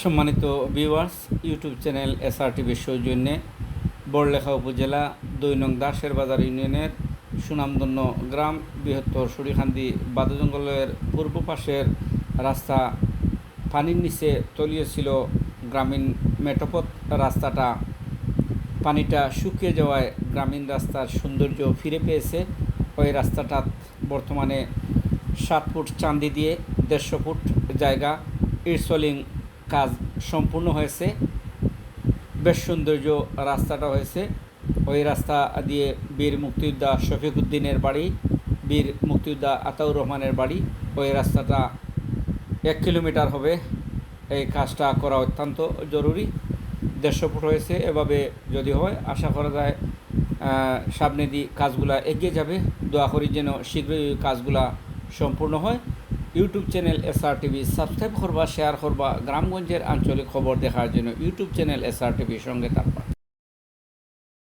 সম্মানিত viewers YouTube channel SR টিভির সৌজন্যে বড়লেখা উপজেলা দুই নং দাসের বাজার ইউনিয়নের সুনামধন্য গ্রাম বৃহত্তর সুরিখান্দি বাদু জঙ্গলের পূর্ব পাশের রাস্তা পানির নিচে তলিয়েছিল গ্রামীণ মেটপথ। রাস্তাটা পানিটা শুকিয়ে যাওয়ায় গ্রামীণ রাস্তার সৌন্দর্য ফিরে পেয়েছে। ওই রাস্তাটা বর্তমানে সাত ফুট চান্দি দিয়ে দেড়শো ফুট জায়গা। ইরসলিং কাজ সম্পূর্ণ হয়েছে। বেশ সৌন্দর্য রাস্তাটা হয়েছে। ওই রাস্তা দিয়ে বীর মুক্তিযোদ্ধা শফিক উদ্দিনের বাড়ি, বীর মুক্তিযোদ্ধা আতাউর রহমানের বাড়ি। ওই রাস্তাটা এক কিলোমিটার হবে। এই কাজটা করা অত্যন্ত জরুরি। দেড়শো ফুট হয়েছে এভাবে যদি হয়, আশা করা যায় সামনে দিয়ে কাজগুলা এগিয়ে যাবে। দোয়া করি যেন শীঘ্রই কাজগুলা সম্পূর্ণ হয়। YouTube channel S R TV subscribe করবা শেয়ার করবা, গ্রামগঞ্জের আঞ্চলিক খবর দেখার জন্য ইউটিউব চ্যানেল এস আর টিভির সঙ্গে থাকবা।